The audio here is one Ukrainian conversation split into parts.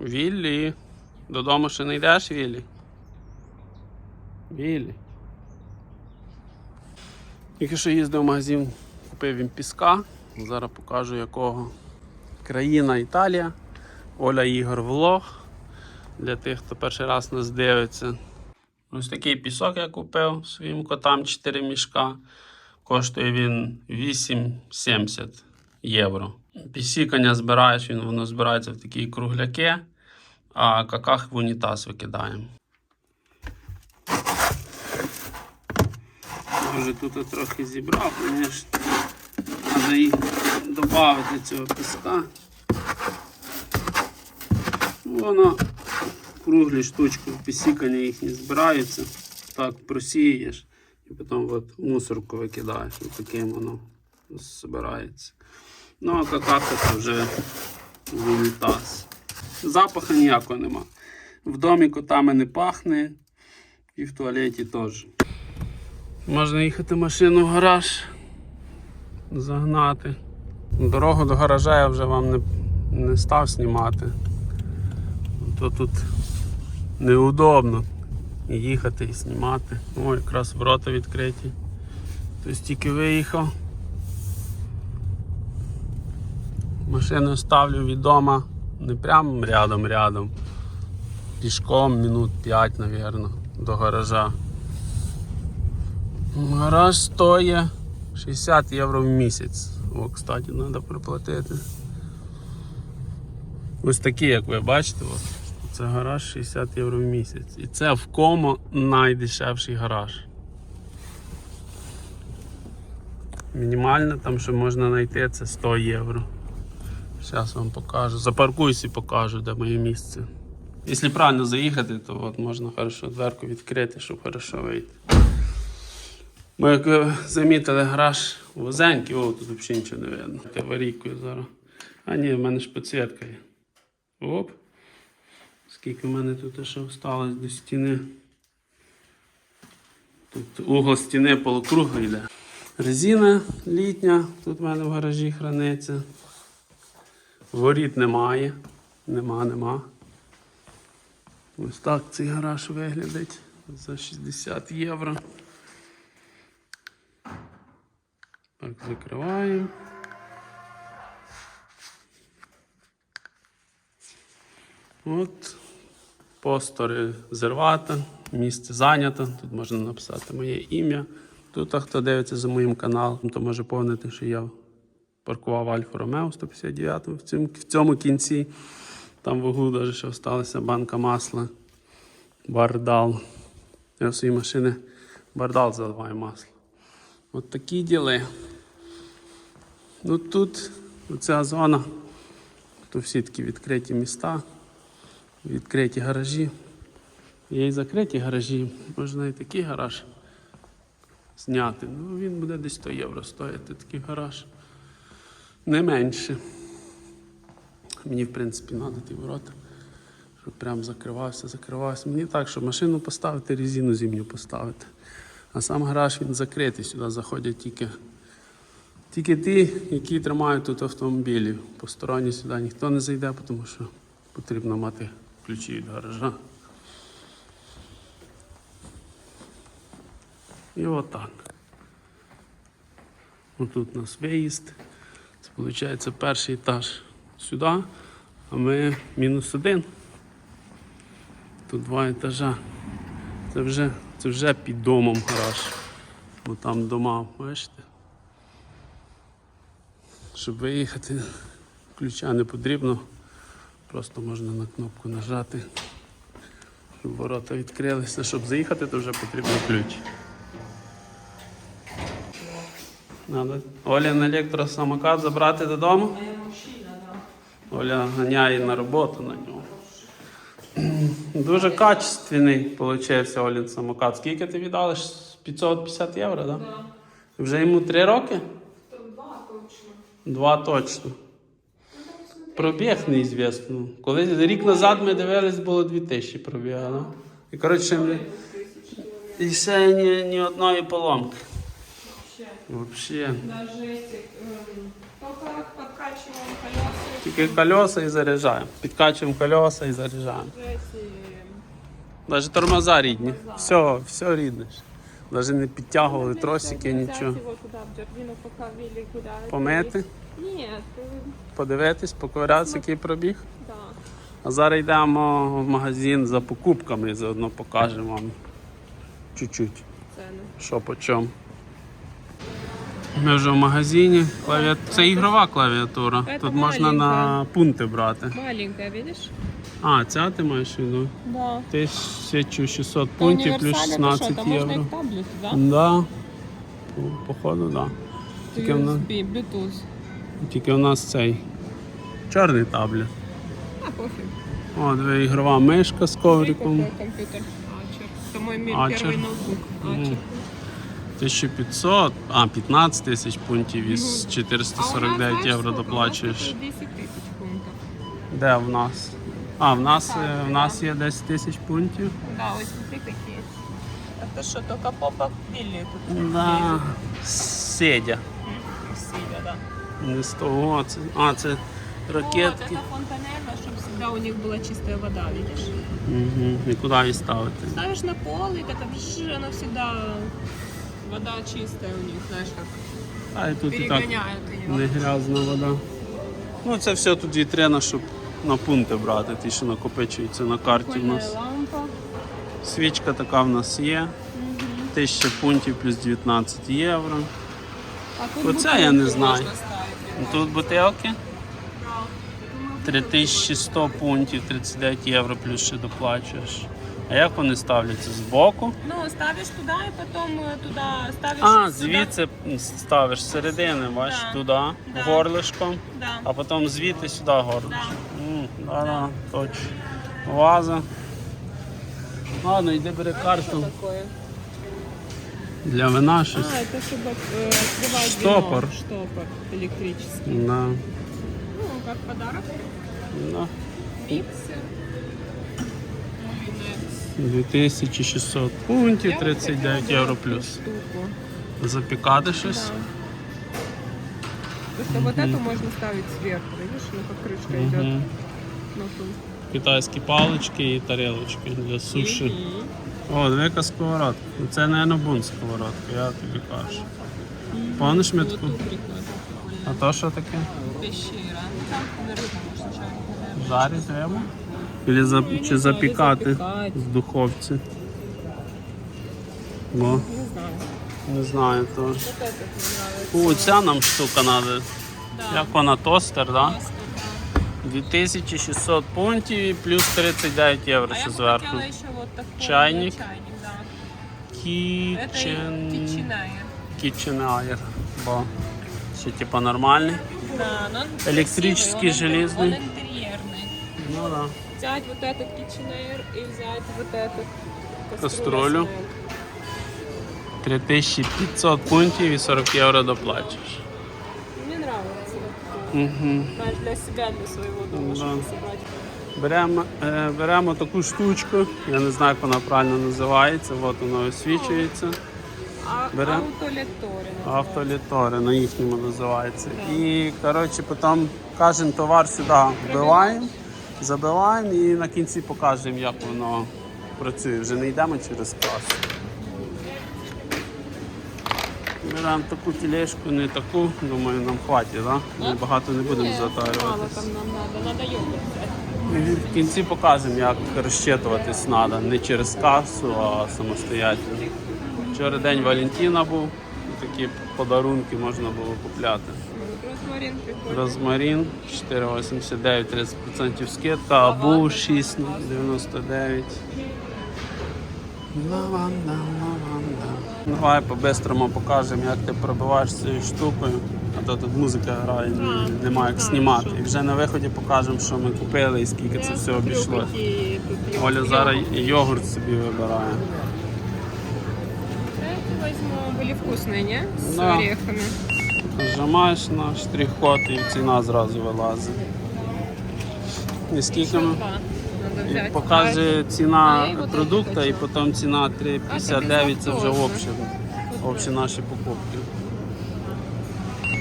Віллі. Додому ще не йдеш, Віллі? Віллі. Тільки що їздив в магазин, купив він піска. Зараз покажу якого. Країна Італія. Оля Ігор Влог. Для тих, хто перший раз нас дивиться. Ось такий пісок я купив своїм котам 4 мішка. Коштує він 8,70 євро. Пісікання збираєш, він воно збирається в такі кругляки, а каках в унітаз викидаємо. Може тут трохи зібрав, звісно. Треба їх додати цього піска. Воно круглі штучки в пісікання їхні збираються. Так просієш і потім от мусорку викидаєш. І таким воно збирається. Ну, а какаха це вже унітаз. Запаху ніякого нема. В домі котами не пахне і в туалеті теж. Можна їхати машину в гараж, загнати. Дорогу до гаража я вже вам не, не став знімати. То тут неудобно їхати і знімати. О, якраз ворота відкриті. Хтось тільки виїхав. Машину ставлю відома не прямо рядом рядом. Пішком минут 5, мабуть, до гаража. Гараж стоїть 60 євро в місяць. О, кстати, треба приплатити. Ось такі, як ви бачите, от. це гараж 60 євро в місяць. І це в комо найдешевший гараж. Мінімально там, що можна знайти, це 100 євро. Зараз вам покажу. Запаркуюсь і покажу, де моє місце. Якщо правильно заїхати, то от можна хорошо дверку відкрити, щоб хорошо вийти. Ми як замітили гараж вузенький, о, тут взагалі нічого не видно. Аварійкою зараз. А ні, в мене ж підсвітка є. Оп. Скільки в мене тут ще осталось до стіни. Тут угол стіни полукруга йде. Резина літня, тут в мене в гаражі храниться. Воріт немає. Нема, нема. Ось так цей гараж виглядить за 60 євро. Так, закриваємо. От. Пост резервата, місце зайнято. Тут можна написати моє ім'я. Тут, а хто дивиться за моїм каналом, то може помнити, що я паркував Альфа Ромео 159 в цьому, в цьому кінці. Там в углу навіть ще залишилася банка масла. Бардал. Я в своїй машини бардал заливаю масло. От такі діли. Ну тут оця зона, тут всі такі відкриті міста, відкриті гаражі. Є і закриті гаражі, можна і такий гараж зняти. Ну, він буде десь 100 євро стоїти, такий гараж. Не менше. Мені, в принципі, треба ті ворота, щоб прям закривався, закривався. Мені так, щоб машину поставити, резину зимню поставити. А сам гараж він закритий, сюди заходять тільки, тільки ті, які тримають тут автомобілі. Посторонні сюди ніхто не зайде, тому що потрібно мати ключі від гаража. І отак. Отут у нас виїзд. Виходить перший етаж сюди, а ми мінус один. Тут два етажа. Це вже, це вже під домом гараж. Бо там дома, бачите? Щоб виїхати, ключа не потрібно. Просто можна на кнопку нажати, щоб ворота відкрилися. Щоб заїхати, то вже потрібен ключ. Надо Оля на електросамокат забрати додому. Оля ганяє на роботу на нього. Дуже качественний получився Олін самокат. Скільки ти віддали? 550 євро, так? Да? Да. Вже йому 3 роки? Два точно. Два точно. Пробіг неізвісно. Колись рік назад ми дивились, було 2000 пробіга. Да? І коротше, і ще ні, ні одної поломки. Вообще. Взагалі. Даже эти, эм, Только подкачиваем колеса. Тільки колеса і заряджаємо. Підкачуємо колеса і заряджаємо. Эти... Навіть тормоза рідні. Все, все рідне. Навіть не підтягували тросики, Взять нічого. его туда, в Джардину, пока Вилли гуляет. Помити, Нет, э, подивитись, поковирятися, який пробіг. да. А зараз йдемо в магазин за покупками, заодно покажемо вам чуть-чуть, Цены. що по чому. Ми вже в магазині. Клавіат... Це ігрова клавіатура. Це Тут можна на пункти брати. Маленькая, видишь? А, ця ти маєш в виду? Да. 1600 пунктів плюс 16 Можно євро. и таблет, да? Да. Ну, Походу, так. Да. Тільки, в нас, Bluetooth. тільки у нас цей чорний таблет. А, пофиг. О, дві ігрова мишка з ковриком. Какой компьютер? Ачер. Ми- Ачер. первый ноутбук. Ачер. 1500, а 15 тисяч пунктів із А у 449 нас, знаешь, євро сколько? доплачуєш. У нас тут 10 тысяч пунктов. Де в нас? А, в нас, Так, е, в да. нас є 10 тисяч пунктів. Да, вот смотри какие. Это что, только попа Билли тут? Да. Седя. Красиво, да. Не з того. Це, а, це Вот, ракетки. это фонтанелла, чтобы всегда у них была чистая вода, видишь? Угу. І куди її ставити? Ставишь на пол, и это вжж, она всегда вода чистая у них, знаешь, как А і тут і так перегоняют ее. не грязна вода. Ну це все тут вітрина, щоб на пункти брати, ті, що накопичуються на карті в Прикольная нас. лампа. Свічка така в нас є. 1000 пунктів плюс 19 євро. А тут Оце я не можно знаю. ставить. Тут бутилки 3100 пунктів, 39 євро плюс ще доплачуєш. А як вони ставляться? Збоку? Ну, ставишь туда и потом э, туда ставишь А, сюда. звідси ставиш з середини, бачиш, Да. туди, Да. горлишком, Да. а потім звідти сюди горлишко. М, Да, да, точно. Ваза. Ладно, йди бери Что карту такое? для вина А, щось. это чтобы э, открывать Штопор. вино. Штопор электрический. Да. Ну, как подарок. Да. Миксер. Люминекс. 2600 пунктів, Я вот 39 хотела євро бы плюс. эту штуку. Запікати щось. Да. Потому что вот эту можно ставить сверху, видишь, ну как крышка идет. Мгм. Ну, тут. Китайські палички і тарілочки для суші. Мгм. О, велика сковородка. Ну, Це, мабуть, бун сковородка, я тобі кажу. Помниш ми Вот таку? тут прикольно. А то що таке? Пещера. Ну, там на рыбу можно жарить. наверное. Жарить рибу? Или за, Ну, я не чи знаю, запікати запікати. в духовці? Бо Не знаю. не знаю то. Вот этот мне нравится. О, ця нам штука треба. Да. Як вона тостер, так? Да? Просто, да. 2600 пунктів і плюс 39 євро А я ще бы зверху. хотела еще вот такой Чайник. чайник да. Это Kitchen... кичиная. KitchenAir. Бо ще типа нормальний. Да, но он Электрический, красивый, он- железный. Он интерьерный. Ну да. Взять вот этот KitchenAir и взять вот этот Кастрюлю. 3500 пунктів і 40 євро доплачеш. Мне нравится. Угу. Знаешь, для себя, для своего дома, Да. чтобы собрать. Беремо, е, беремо таку штучку, я не знаю, як вона правильно називається, от вона освічується. А, Берем. Аутолектори. Автолітори на їхньому називається. І коротше, потім кожен товар сюди вбиваємо, забиваємо і на кінці покажемо, як воно працює. Вже не йдемо через касу. Беремо таку тележку, не таку, думаю, нам хватить, да? Ми багато не будемо затарюватися. І в кінці покажемо, як розчитуватись треба. Не через касу, а самостоятельно. Вчора день Валентина був, такі подарунки можна було купляти Розмарин прикольный. Розмарин 4,89, 30% скидка, абу 6,99. Лаванда, лаванда. Давай по-бистрому покажемо, як ти пробиваєш цією штукою. А то тут музика грає, ні- немає як знімати. І вже на виході покажемо, що ми купили і скільки це Я все смотрю, обійшло. какие тут Оля йогурты. зараз йогурт собі вибирає. Эти возьму, были вкусные, не? С Да. орехами. Нажимаєш на штрих-код і ціна зразу вилазить. І скільки ми? І показує ціна продукту, і потім ціна 3,59 це вже общі, общі наші покупки.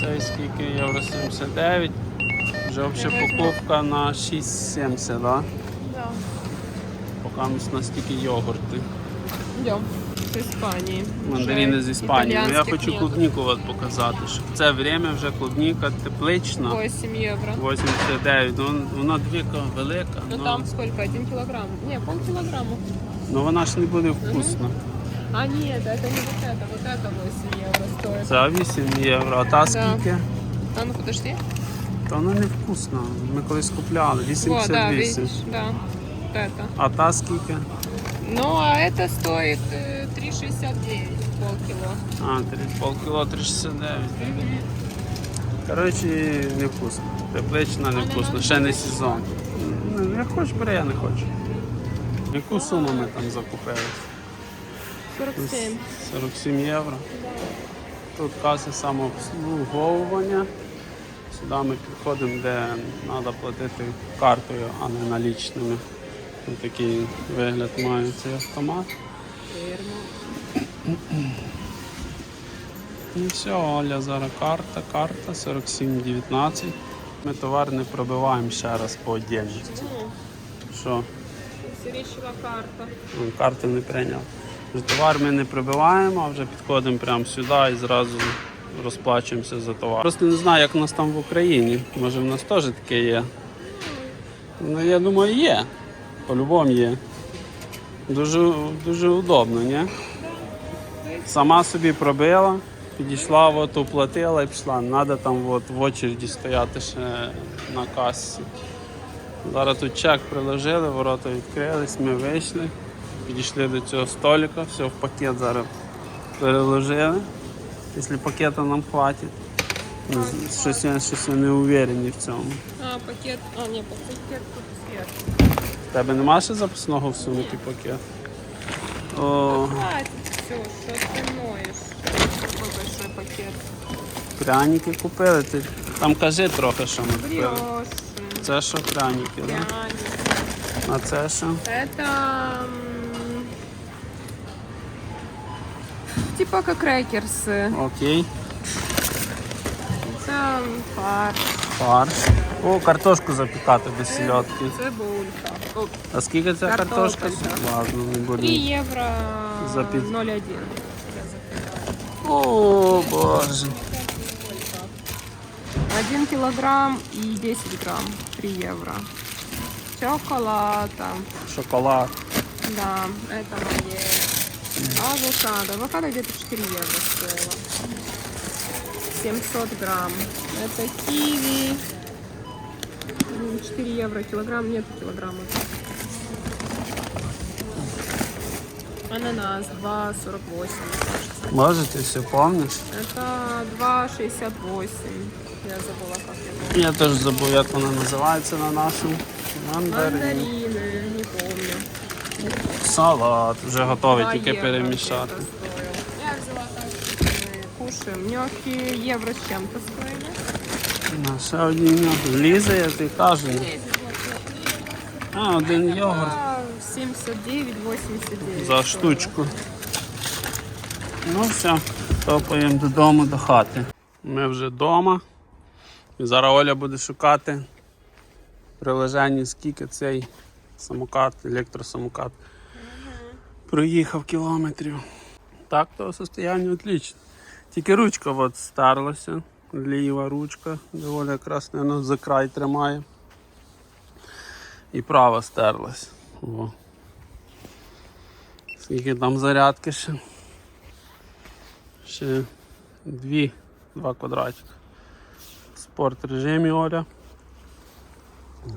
Цей скільки євро 79. Вже візьму. покупка на 6,70, да? Да. Поки у нас настільки йогурти. Идем С Испании. Мандарини Уже з Іспанії. Ну, я итальянских хочу нет. клубніку от показати, що в це время вже клубніка теплична. 8 евро. 89. Ну, вона двіка велика, Ну ну, там сколько? Один килограмм? Не, полкилограмма. ну вона ж не буде вкусна. А нет, это не вот это, вот это 8 евро стоит. Це 8 євро, а та скільки? А ну подожди. Та вона не вкусна. Ми колись купляли. О, да, 88. видишь, да. Вот это. А та скільки? Ну, а это стоит э, 3,69 полкило. А, 3, полкіло 369. Коротше, не вкусно. Теплична не вкусно, ще не сезон. Ну, Я хочу, бери, я не хочу. Яку суму ми там закупили? 47. 47 євро. Тут каса самообслуговування. Сюди ми підходимо, де треба платити картою, а не налічними. Ось такий вигляд має цей автомат. І все, Оля, зараз карта, карта 47,19. Ми товар не пробиваємо ще раз по отдельності. Ну, Що? сиречева карта. Ну, Карти не прийняв. Товар ми не прибиваємо, а вже підходимо прямо сюди і зразу розплачуємося за товар. Просто не знаю, як у нас там в Україні. Може в нас теж таке є. Ну, я думаю, є. По-любому є. Дуже, дуже удобно, ні? Сама собі пробила, підійшла, от, оплатила і пішла. Не треба там от, в очереді стояти ще на касі. Зараз тут чек приложили, ворота відкрились, ми вийшли, підійшли до цього столика, все в пакет зараз переложили. Якщо пакета нам хватить. Ну, Щось я, щось я не уверений в цьому. А, пакет. А, не, пакет тут сверху. В тебе нема ще запасного всунути пакет? О, Хватит все, что ты ноешь? Такой большой пакет. пряники купили. Ти там кажи трохи, що ми купили. Брешь. Це що пряники, да? Пряник. А це що? Это м, типа как крекерсы. Окей. Это фарш, Фарш. О, картошку запікати до сільотки. цибулька. О, А скільки ця Картошка, картошка? да. Ладно, не 3 буду. евро За пи- 0,1. О, боже. 1 килограмм и 10 грамм. 3 евро. Шоколада. Шоколад. Да, это мое. Авокадо. Авокадо где-то 4 евро стоило. 700 грамм. Это киви. М, 4 евро килограмм. Нет килограмма. Ананас 2,48. кажется. Може, ти все помниш? Это 2,68. Я забыла, как его. Я теж забув, як вона називається на нашому. Мандарин. Мандарины, не помню. Салат. Вже готовий, Два тільки евро перемішати. где-то стоил. Я взяла так. Мы кушаем. Gnocchi евро с чем-то стоили. Ще одні нього. Лізе, я тобі кажу. А, один йогурт А, 79,89. за штучку. Ну все, топаємо додому до хати. Ми вже вдома. Зараз Оля буде шукати приложення, скільки цей самокат, електросамокат проїхав кілометрів. Так, то состояння отлично. Тільки ручка от старлася. Ліва ручка, доволі якраз наверно, за край тримає. І права стерлась. О. Скільки там зарядки ще? Ще дві, два квадратика. Спорт режимі Оля.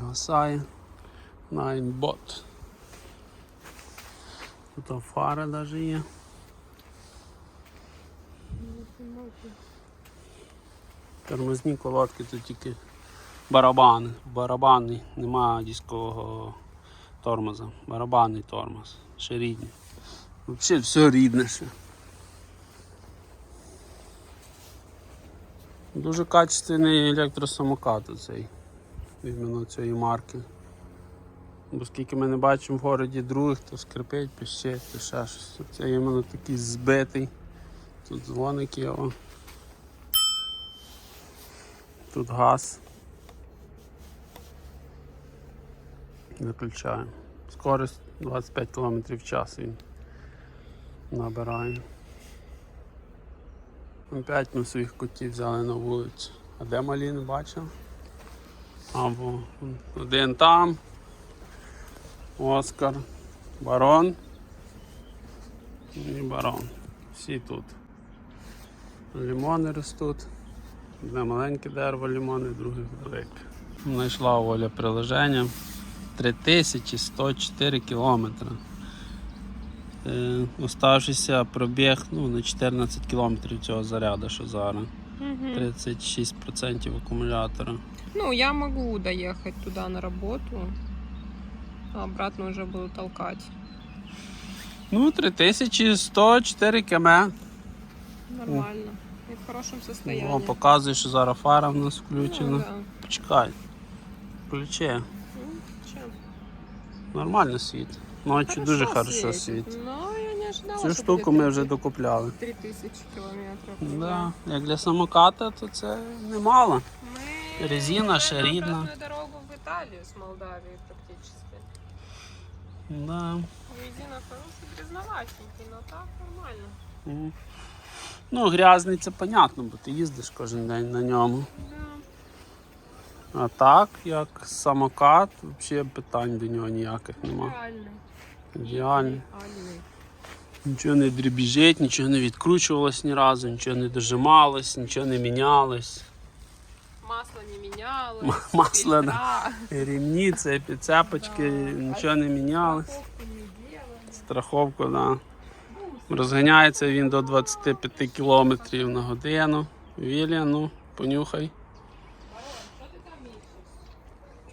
Гасає. Найнбот. Тут фара навіть є. Тормозні колодки тут тільки барабани. Барабанний, нема дискового тормоза. Барабанний тормоз. Ще рідний. Взагалі все рідне ще. Дуже качественний електросамокат цей. Іменно цієї марки. Бо скільки ми не бачимо в городі других, то скрипить, пищить, то ще щось. Це іменно такий збитий. Тут дзвоник є. О. Тут газ. Виключаємо. Скорість 25 км в час він набирає. Опять ми своїх котів взяли на вулицю. А де малі не бачив? Або один там. Оскар, барон і барон. Всі тут. Лімони ростуть. Одне маленьке дерево лімони, друге велике. Знайшла Оля приложення 3104 кілометри. Е, оставшися пробіг ну, на 14 кілометрів цього заряду, що зараз. 36% акумулятора. Ну, я могу доехать туда на работу, а обратно уже буду толкать. Ну, 3104 км. Нормально. В состоянии. О, показує, що зараз фара в нас Ну, включена. да. Почекай. Включи. Ну. Нормально світить. Ночі дуже хорошо світить. Но я не ожидала, Цю штуку ми вже 30 докупляли. 3000 километров. Да. Як для самоката, то це немало. Мы Резина ще рідна. обратную дорогу в Италию с Молдавии практически. Да. Резина хорошая, грязноватенький, но так нормально. Ну, грязний це понятно, бо ти їздиш кожен день на ньому. А так, як самокат, взагалі питань до нього ніяких нема. Ідеальний. Нічого не дребіжить, нічого не відкручувалось ні разу, нічого не дожималось, нічого не мінялось. Масло не менялось. М- масло, фильтра. Рівні, цепі, цепочки, нічого не мінялось. Страховку. Страховку, да. Розганяється він до 25 км на годину. Вілля, ну, понюхай.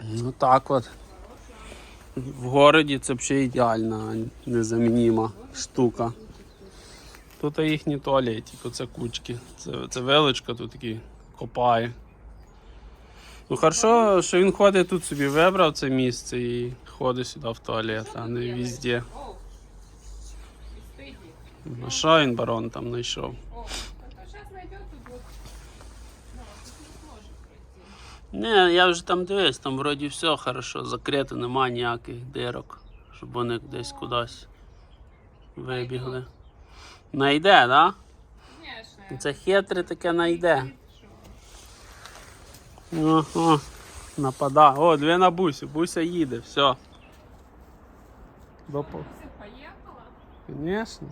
Ну так от. В городі це взагалі ідеальна, незамініма штука. Тут їхні туалетики, це кучки. Це, це величка тут такі копає. Ну хорошо, що він ходить тут собі вибрав це місце і ходить сюди в туалет, а не везде. Що він барон там знайшов? О, сейчас найдет тут вот. Ну, не я вже там дивись, там вроді все хорошо, закрито, нема ніяких дирок, щоб вони десь кудись вибігли. Найде? Да? Конечно. Це хитре таке найде. О, о, напада. О, дві на бусі. Буся їде, все. До по- Все, поехала. Звісно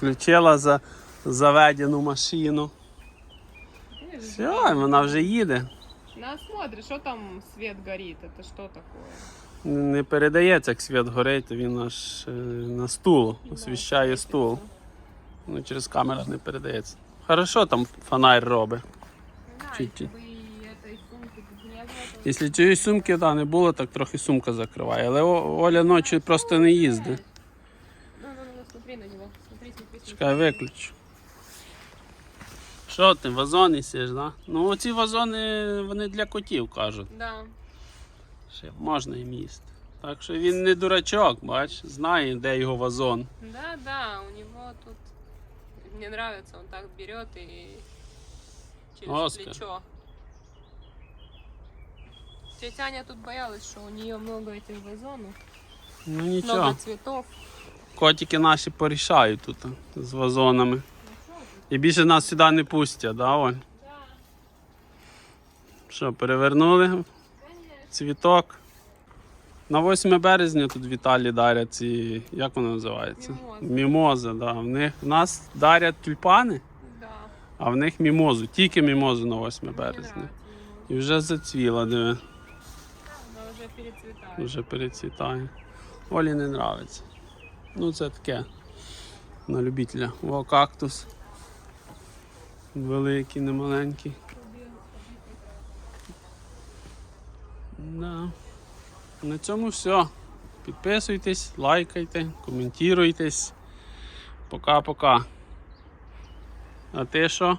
Молодец, моя. Включила за заведену машину. Ты же Все, вона вже їде. На, смотри, что там свет горит, это что такое? Не передається, як світ горить, він аж е, на стул, освіщає стул. Ну, через камеру не передається. Хорошо там фонарь робить. Да, Чуть-чуть. если бы и этой сумки тут не было, то... Якщо цієї сумки да, не було, так трохи сумка закриває. Але О- Оля ночі просто не їздить. Чекай, виключу. Що ти, вазони сіж, да? Ну оці вазони вони для котів кажуть. Да. Ще можна їм їсти. Так що він не дурачок, бач, знає, де його вазон. Да, да, у него тут... Мне нравится, он так берет и через Оскар. плечо. Тетя Аня тут боялась, что у нее много этих вазонов, Ну много цветов. Котики наші порішають тут з вазонами. І більше нас сюди не пустять, да, Оль? Що, перевернули цвіток. На 8 березня тут в Італії дарять ці, як воно називається? Мімози. Мімози, да. В них в нас дарять тюльпани, Да. а в них мімозу, тільки мімозу на 8 березня. І вже зацвіла, диви, Она уже перецветает. вже перецвітає. Олі не нравиться. Ну це таке. На любителя. О, кактус. Великий, не маленький. Да. На цьому все. Підписуйтесь, лайкайте, коментуйтесь. Пока-пока. А ти що?